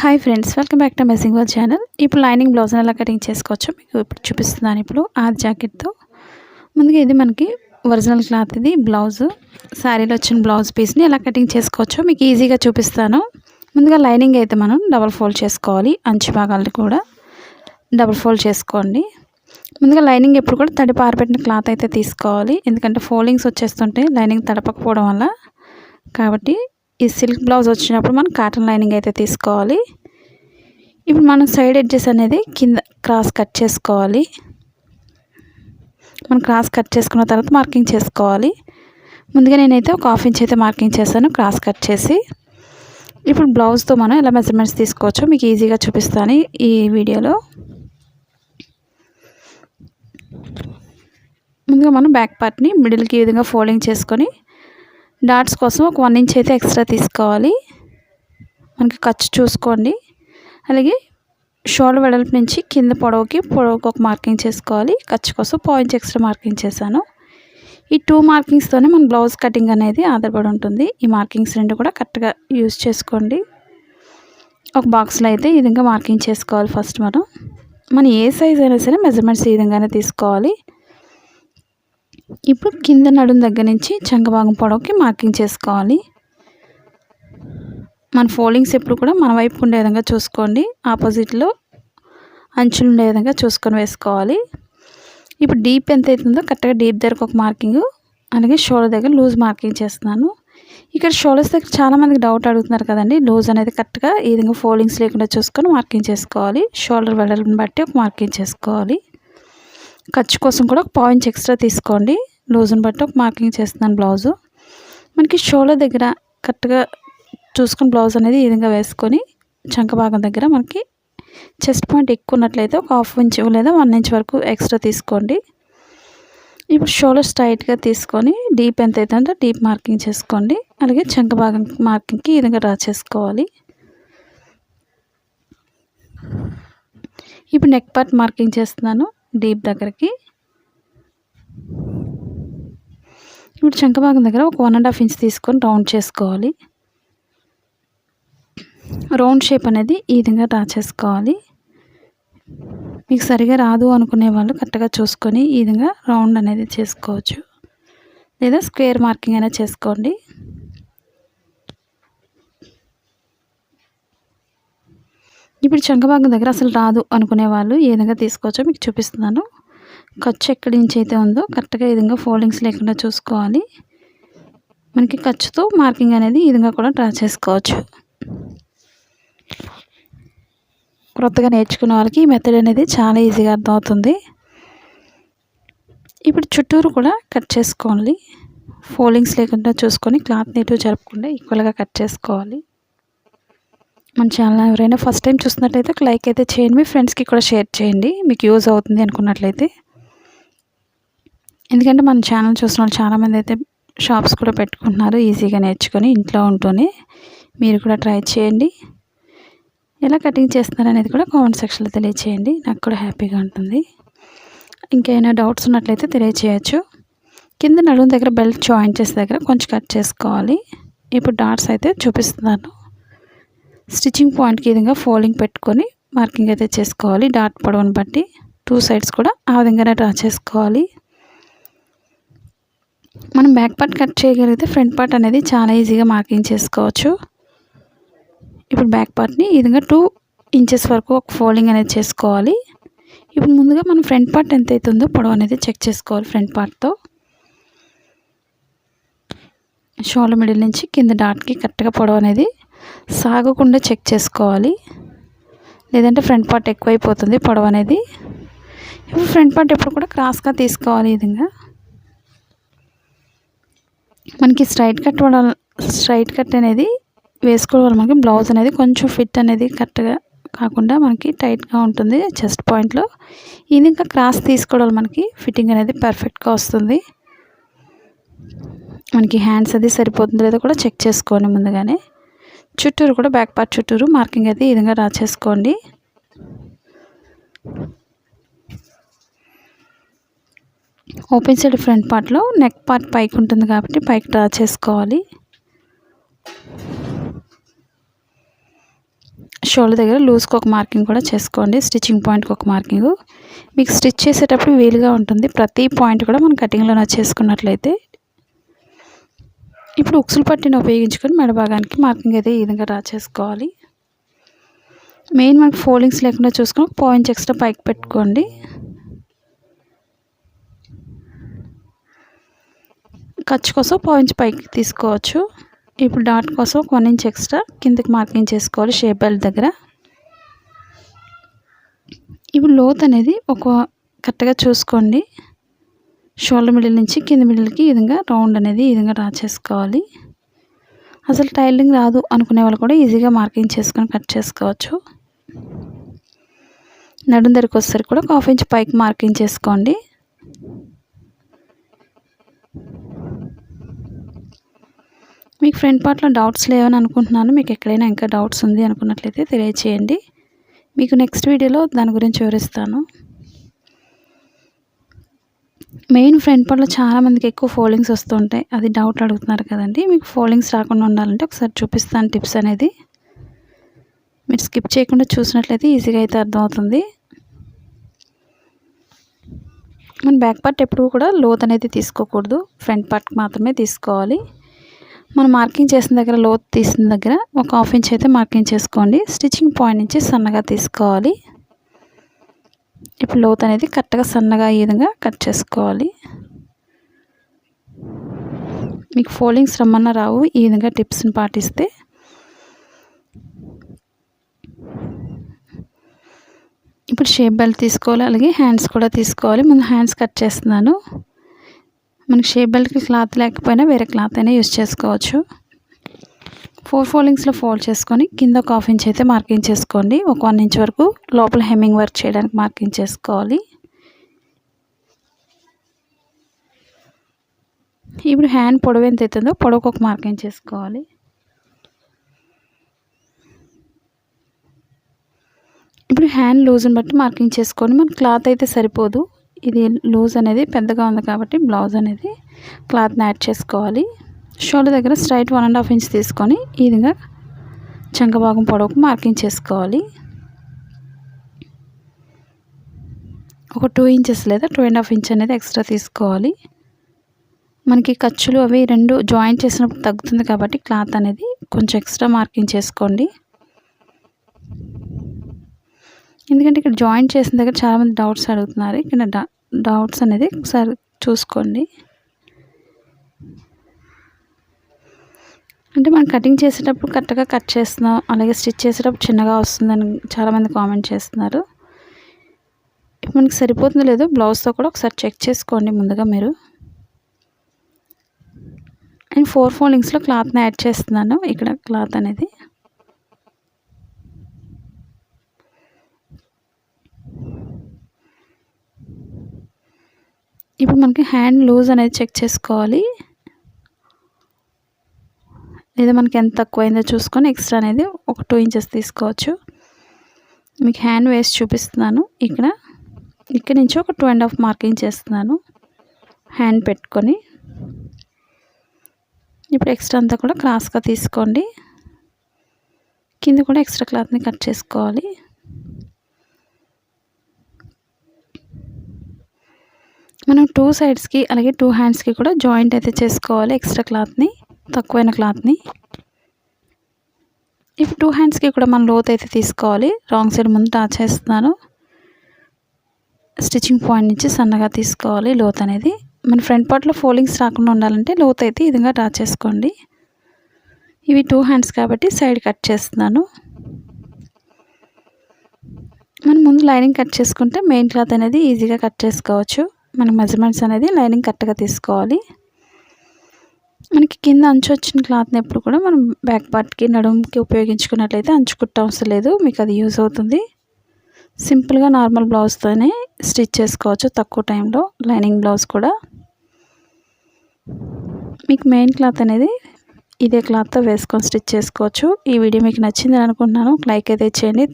Hi friends welcome back to messing were channel ఇప్పుడు lining blouse ఎలా cutting చేసుకోవచ్చో మీకు ఇప్పుడు చూపిస్తున్నాను. ఇప్పుడు ఆ జాకెట్తో ముందుగా ఇది మనకి ఒరిజినల్ క్లాత్ ఇది. బ్లౌజ్ శారీలో వచ్చిన బ్లౌజ్ పీస్ని ఎలా కటింగ్ చేసుకోవచ్చో మీకు ఈజీగా చూపిస్తాను. ముందుగా లైనింగ్ అయితే మనం డబల్ ఫోల్డ్ చేసుకోవాలి. అంచు భాగాలు కూడా డబల్ ఫోల్డ్ చేసుకోండి. ముందుగా లైనింగ్ ఎప్పుడు కూడా తడి పారబెట్టిన క్లాత్ అయితే తీసుకోవాలి. ఎందుకంటే ఫోల్డింగ్స్ వచ్చేస్తుంటే లైనింగ్ తడపకపోవడం వల్ల. కాబట్టి ఈ సిల్క్ బ్లౌజ్ వచ్చినప్పుడు మనం కాటన్ లైనింగ్ అయితే తీసుకోవాలి. ఇప్పుడు మనం సైడ్ ఎడ్జెస్ అనేది కింద క్రాస్ కట్ చేసుకోవాలి. మనం క్రాస్ కట్ చేసుకున్న తర్వాత మార్కింగ్ చేసుకోవాలి. ముందుగా నేనైతే ఒక హాఫ్ ఇంచ్ అయితే మార్కింగ్ చేశాను క్రాస్ కట్ చేసి. ఇప్పుడు బ్లౌజ్తో మనం ఎలా మెజర్మెంట్స్ తీసుకోవచ్చో మీకు ఈజీగా చూపిస్తాను ఈ వీడియోలో. ముందుగా మనం బ్యాక్ పార్ట్ని మిడిల్కి ఈ విధంగా ఫోల్డింగ్ చేసుకొని డాట్స్ కోసం ఒక వన్ ఇంచ్ అయితే ఎక్స్ట్రా తీసుకోవాలి. మనకి ఖర్చు చూసుకోండి. అలాగే షోల్డర్ వెడల్పు నుంచి కింద పొడవుకి పొడవుకి ఒక మార్కింగ్ చేసుకోవాలి. ఖర్చు కోసం పాయింట్స్ ఎక్స్ట్రా మార్కింగ్ చేశాను. ఈ టూ మార్కింగ్స్తోనే మన బ్లౌజ్ కటింగ్ అనేది ఆధారపడి ఉంటుంది. ఈ మార్కింగ్స్ రెండు కూడా కరెక్ట్గా యూజ్ చేసుకోండి. ఒక బాక్స్లో అయితే ఈ విధంగా మార్కింగ్ చేసుకోవాలి ఫస్ట్ మనం. మనం ఏ సైజ్ అయినా సరే మెజర్మెంట్స్ ఈ విధంగానే తీసుకోవాలి. ఇప్పుడు కింద నడుం దగ్గర నుంచి చంకభాగం పొడవుకి మార్కింగ్ చేసుకోవాలి. మన ఫోల్డింగ్స్ ఎప్పుడు కూడా మన వైపు ఉండే విధంగా చూసుకోండి. ఆపోజిట్లో అంచులు ఉండే విధంగా చూసుకొని వేసుకోవాలి. ఇప్పుడు డీప్ ఎంత అవుతుందో కరెక్ట్గా డీప్ దగ్గరకు ఒక మార్కింగ్ అలాగే షోల్డర్ దగ్గర లూజ్ మార్కింగ్ చేస్తున్నాను. ఇక్కడ షోల్డర్స్ దగ్గర చాలామందికి డౌట్ అడుగుతున్నారు కదండి. లూజ్ అనేది కరెక్ట్గా ఈ విధంగా ఫోల్డింగ్స్ లేకుండా చూసుకొని మార్కింగ్ చేసుకోవాలి. షోల్డర్ వెడల్ని బట్టి ఒక మార్కింగ్ చేసుకోవాలి. ఖర్చు కోసం కూడా ఒక పాయింట్ ఎక్స్ట్రా తీసుకోండి. లూజ్ని బట్టి ఒక మార్కింగ్ చేస్తున్నాను బ్లౌజు. మనకి షోల్డర్ దగ్గర కరెక్ట్గా చూసుకుని బ్లౌజ్ అనేది ఈ విధంగా వేసుకొని చంక భాగం దగ్గర మనకి చెస్ట్ పాయింట్ ఎక్కువ ఉన్నట్లయితే ఒక హాఫ్ ఇంచ్ లేదా వన్ ఇంచ్ వరకు ఎక్స్ట్రా తీసుకోండి. ఇప్పుడు షోల్డర్ స్ట్రైట్గా తీసుకొని డీప్ ఎంత అవుతుందో డీప్ మార్కింగ్ చేసుకోండి. అలాగే చంక భాగం మార్కింగ్కి ఈ విధంగా డ్రా చేసుకోవాలి. ఇప్పుడు నెక్ పార్ట్ మార్కింగ్ చేస్తున్నాను. డీప్ దగ్గరికి. ఇప్పుడు చంకభాగం దగ్గర ఒక వన్ అండ్ హాఫ్ ఇంచ్ తీసుకొని రౌండ్ చేసుకోవాలి. రౌండ్ షేప్ అనేది ఈ విధంగా డ్రా చేసుకోవాలి. మీకు సరిగా రాదు అనుకునే వాళ్ళు కరెక్ట్గా చూసుకొని ఈ విధంగా రౌండ్ అనేది చేసుకోవచ్చు. లేదా స్క్వేర్ మార్కింగ్ అయినా చేసుకోండి. ఇప్పుడు చంకభాగం దగ్గర అసలు రాదు అనుకునే వాళ్ళు ఏ విధంగా తీసుకోవచ్చో మీకు చూపిస్తున్నాను. ఖర్చు ఎక్కడి నుంచి అయితే ఉందో కరెక్ట్గా ఈ విధంగా ఫోల్డింగ్స్ లేకుండా చూసుకోవాలి. మనకి ఖర్చుతో మార్కింగ్ అనేది ఈ విధంగా కూడా డ్రా చేసుకోవచ్చు. క్రొత్తగా నేర్చుకునే వాళ్ళకి ఈ మెథడ్ అనేది చాలా ఈజీగా అర్థమవుతుంది. ఇప్పుడు చుట్టూరు కూడా కట్ చేసుకోవాలి. ఫోల్డింగ్స్ లేకుండా చూసుకొని క్లాత్ నీట్గా జరపకుండా ఈక్వల్గా కట్ చేసుకోవాలి. మన ఛానల్ ఎవరైనా ఫస్ట్ టైం చూసినట్లయితే ఒక లైక్ అయితే చేయండి. మీ ఫ్రెండ్స్కి కూడా షేర్ చేయండి. మీకు యూజ్ అవుతుంది అనుకున్నట్లయితే. ఎందుకంటే మన ఛానల్ చూసిన వాళ్ళు చాలామంది అయితే షాప్స్ కూడా పెట్టుకుంటున్నారు. ఈజీగా నేర్చుకొని ఇంట్లో ఉంటూనే మీరు కూడా ట్రై చేయండి. ఎలా కటింగ్ చేస్తున్నారు అనేది కూడా కామెంట్ సెక్షన్లో తెలియచేయండి. నాకు కూడా హ్యాపీగా ఉంటుంది. ఇంకేమైనా డౌట్స్ ఉన్నట్లయితే తెలియచేయచ్చు. కింద నడుము దగ్గర బెల్ట్ జాయిన్ చేసే దగ్గర కొంచెం కట్ చేసుకోవాలి. ఇప్పుడు డాట్స్ అయితే చూపిస్తున్నాను. స్టిచ్చింగ్ పాయింట్కి విధంగా ఫోల్డింగ్ పెట్టుకొని మార్కింగ్ అయితే చేసుకోవాలి. డాట్ పొడవును బట్టి టూ సైడ్స్ కూడా ఆ విధంగానే డ్రా చేసుకోవాలి. మనం బ్యాక్ పార్ట్ కట్ చేయగలిగితే ఫ్రంట్ పార్ట్ అనేది చాలా ఈజీగా మార్కింగ్ చేసుకోవచ్చు. ఇప్పుడు బ్యాక్ పార్ట్ని ఈ విధంగా టూ ఇంచెస్ వరకు ఒక ఫోల్డింగ్ అనేది చేసుకోవాలి. ఇప్పుడు ముందుగా మనం ఫ్రంట్ పార్ట్ ఎంత అవుతుందో పొడవు అనేది చెక్ చేసుకోవాలి ఫ్రంట్ పార్ట్తో. షోల మిడిల్ నుంచి కింద డాట్కి కరెక్ట్గా పొడవు అనేది సాగకుండా చెక్ చేసుకోవాలి. లేదంటే ఫ్రంట్ పార్ట్ ఎక్కువైపోతుంది పొడవు అనేది. ఇప్పుడు ఫ్రంట్ పార్ట్ ఎప్పుడు కూడా క్రాస్గా తీసుకోవాలి ఈ విధంగా. మనకి స్ట్రైట్ కట్ స్ట్రైట్ కట్ అనేది వేసుకోవడం వల్ల మనకి బ్లౌజ్ అనేది కొంచెం ఫిట్ అనేది కరెక్ట్గా కాకుండా మనకి టైట్గా ఉంటుంది చెస్ట్ పాయింట్లో. ఇది ఇంకా క్రాస్ తీసుకోవడం మనకి. ఫిట్టింగ్ అనేది పర్ఫెక్ట్గా వస్తుంది. మనకి హ్యాండ్స్ అది సరిపోతుందో లేదో కూడా చెక్ చేసుకోండి ముందుగానే. చుట్టూరు కూడా బ్యాక్ పార్ట్ చుట్టూరు. మార్కింగ్ అయితే ఈ విధంగా డ్రా చేసుకోండి ఓపెన్ సైడ్ ఫ్రంట్ పార్ట్లో నెక్ పార్ట్ పైకి ఉంటుంది కాబట్టి పైకి డ్రా చేసుకోవాలి. షోల్డర్ దగ్గర లూజ్కి ఒక మార్కింగ్ కూడా చేసుకోండి. స్టిచ్చింగ్ పాయింట్కి ఒక మార్కింగ్ మీకు స్టిచ్ చేసేటప్పుడు వీలుగా ఉంటుంది. ప్రతి పాయింట్ కూడా మనం కటింగ్లో చేసుకున్నట్లయితే ఇప్పుడు ఉక్సులు పట్టిని ఉపయోగించుకొని మెడ భాగానికి మార్కింగ్ అయితే ఈ విధంగా డ్రా చేసుకోవాలి. మెయిన్ మనకు ఫోల్డింగ్స్ లేకుండా చూసుకొని పాయింట్స్ ఎక్స్ట్రా పైకి పెట్టుకోండి. ఖర్చు కోసం పాయింట్స్ పైకి తీసుకోవచ్చు. ఇప్పుడు డాట్ కోసం ఒక వన్ ఇంచ్ ఎక్స్ట్రా కిందకి మార్కింగ్ చేసుకోవాలి షేప్ బెల్ట్ దగ్గర. ఇప్పుడు లోత్ అనేది ఒక కరెక్ట్గా చూసుకోండి. షోల్డర్ మిడిల్ నుంచి కింద మిడిల్కి ఈ విధంగా రౌండ్ అనేది ఈ విధంగా డ్రా చేసుకోవాలి. అసలు టైలింగ్ రాదు అనుకునే వాళ్ళు కూడా ఈజీగా మార్కింగ్ చేసుకొని కట్ చేసుకోవచ్చు. నడుం దగ్గరికి వచ్చేసరికి కూడా ఒక హాఫ్ ఇంచ్ పైకి మార్కింగ్ చేసుకోండి. మీకు ఫ్రంట్ పార్ట్లో డౌట్స్ లేవని అనుకుంటున్నాను. మీకు ఎక్కడైనా ఇంకా డౌట్స్ ఉంది అనుకున్నట్లయితే తెలియచేయండి. మీకు నెక్స్ట్ వీడియోలో దాని గురించి వివరిస్తాను. మెయిన్ ఫ్రంట్ పార్ట్లో చాలామందికి ఎక్కువ ఫోల్డింగ్స్ వస్తుంటాయి. అది డౌట్ అడుగుతున్నారు కదండి. మీకు ఫోల్డింగ్స్ రాకుండా ఉండాలంటే ఒకసారి చూపిస్తాను టిప్స్ అనేది. మీరు స్కిప్ చేయకుండా చూసినట్లయితే ఈజీగా అయితే అర్థమవుతుంది. మన బ్యాక్ పార్ట్ ఎప్పుడు కూడా లోత్ అనేది తీసుకోకూడదు. ఫ్రంట్ పార్ట్ మాత్రమే తీసుకోవాలి. మనం మార్కింగ్ చేసిన దగ్గర లోత్ తీసిన దగ్గర ఒక హాఫ్ ఇంచ్ అయితే మార్కింగ్ చేసుకోండి. స్టిచ్చింగ్ పాయింట్ నుంచి సన్నగా తీసుకోవాలి. ఇప్పుడు లోతు అనేది కరెక్ట్గా సన్నగా ఈ విధంగా కట్ చేసుకోవాలి. మీకు ఫోల్డింగ్స్ రమ్మన్నా రావు. ఈ విధంగా టిప్స్ని పాటిస్తే ఇప్పుడు షేప్ బెల్ట్ తీసుకోవాలి అలాగే హ్యాండ్స్ కూడా తీసుకోవాలి. ముందు హ్యాండ్స్ కట్ చేస్తున్నాను. మనకి షేప్ బెల్ట్కి క్లాత్ లేకపోయినా వేరే క్లాత్ అయినా యూస్ చేసుకోవచ్చు. ఫోర్ ఫోల్డింగ్స్లో ఫోల్డ్ చేసుకొని కింద ఒక హాఫ్ ఇంచ్ అయితే మార్కింగ్ చేసుకోండి. ఒక వన్ ఇంచ్ వరకు లోపల హెమ్మింగ్ వర్క్ చేయడానికి మార్కింగ్ చేసుకోవాలి. ఇప్పుడు హ్యాండ్ పొడవు ఎంత అవుతుందో పొడవుకు ఒక మార్కింగ్ చేసుకోవాలి. ఇప్పుడు హ్యాండ్ లూజ్ని బట్టి మార్కింగ్ చేసుకొని మన క్లాత్ అయితే సరిపోదు. ఇది లూజ్ అనేది పెద్దగా ఉంది కాబట్టి బ్లౌజ్ అనేది క్లాత్ని యాడ్ చేసుకోవాలి. షోల్డర్ దగ్గర straight one and half inch తీసుకొని ఈ విధంగా చంకభాగం పొడవుకు మార్కింగ్ చేసుకోవాలి. ఒక టూ ఇంచెస్ లేదా టూ అండ్ హాఫ్ ఇంచ్ అనేది ఎక్స్ట్రా తీసుకోవాలి. మనకి ఖర్చులు అవి రెండు జాయింట్ చేసినప్పుడు తగ్గుతుంది కాబట్టి క్లాత్ అనేది కొంచెం ఎక్స్ట్రా మార్కింగ్ చేసుకోండి. ఎందుకంటే ఇక్కడ జాయిన్ చేసిన దగ్గర చాలామంది డౌట్స్ అడుగుతున్నారు. ఇక్కడ డౌట్స్ అనేది ఒకసారి చూసుకోండి. అంటే మనం కటింగ్ చేసేటప్పుడు కరెక్ట్గా కట్ చేస్తున్నాం అలాగే స్టిచ్ చేసేటప్పుడు చిన్నగా వస్తుందని చాలామంది కామెంట్ చేస్తున్నారు. మనకి సరిపోతుందో లేదో బ్లౌజ్తో కూడా ఒకసారి చెక్ చేసుకోండి ముందుగా మీరు. అండ్ ఫోర్ ఫోల్డింగ్స్లో క్లాత్ని యాడ్ చేస్తున్నాను ఇక్కడ క్లాత్ అనేది. ఇప్పుడు మనకి హ్యాండ్ లూజ్ అనేది చెక్ చేసుకోవాలి. లేదా మనకి ఎంత తక్కువైందో చూసుకొని ఎక్స్ట్రా అనేది ఒక టూ ఇంచెస్ తీసుకోవచ్చు. మీకు హ్యాండ్ వేస్ట్ చూపిస్తున్నాను. ఇక్కడ ఇక్కడ నుంచి ఒక టూ అండ్ హాఫ్ మార్కింగ్ చేస్తున్నాను. హ్యాండ్ పెట్టుకొని. ఇప్పుడు ఎక్స్ట్రా అంతా కూడా క్రాస్గా తీసుకోండి. కింద కూడా ఎక్స్ట్రా క్లాత్ని కట్ చేసుకోవాలి. మనం టూ సైడ్స్కి అలాగే టూ హ్యాండ్స్కి కూడా జాయింట్ అయితే చేసుకోవాలి ఎక్స్ట్రా క్లాత్ని. తక్కువైన క్లాత్ని. ఇప్పుడు టూ హ్యాండ్స్కి కూడా మనం లోత్ అయితే తీసుకోవాలి. రాంగ్ సైడ్ ముందు టాచ్ చేస్తున్నాను. స్టిచ్చింగ్ పాయింట్ నుంచి సన్నగా తీసుకోవాలి లోత్ అనేది. మన ఫ్రంట్ పార్ట్లో ఫోల్డింగ్స్ రాకుండా ఉండాలంటే లోత్ అయితే ఈ విధంగా టాచ్ చేసుకోండి. ఇవి టూ హ్యాండ్స్ కాబట్టి సైడ్ కట్ చేస్తున్నాను. మనం ముందు లైనింగ్ కట్ చేసుకుంటే మెయిన్ క్లాత్ అనేది ఈజీగా కట్ చేసుకోవచ్చు. మన మెజర్మెంట్స్ అనేది లైనింగ్ కరెక్ట్గా తీసుకోవాలి. మనకి కింద అంచు వచ్చిన క్లాత్ని ఎప్పుడు కూడా మనం బ్యాక్ పార్ట్కి నడుముకి ఉపయోగించుకున్నట్లయితే అంచు కుట్ట అవసరం లేదు. మీకు అది యూజ్ అవుతుంది. సింపుల్గా నార్మల్ బ్లౌజ్తోనే స్టిచ్ చేసుకోవచ్చు తక్కువ టైంలో. లైనింగ్ బ్లౌజ్ కూడా. మీకు మెయిన్ క్లాత్ అనేది ఇదే క్లాత్తో వేసుకొని స్టిచ్ చేసుకోవచ్చు. ఈ వీడియో మీకు నచ్చిందని అనుకుంటున్నాను. లైక్ అయితే చేయండి.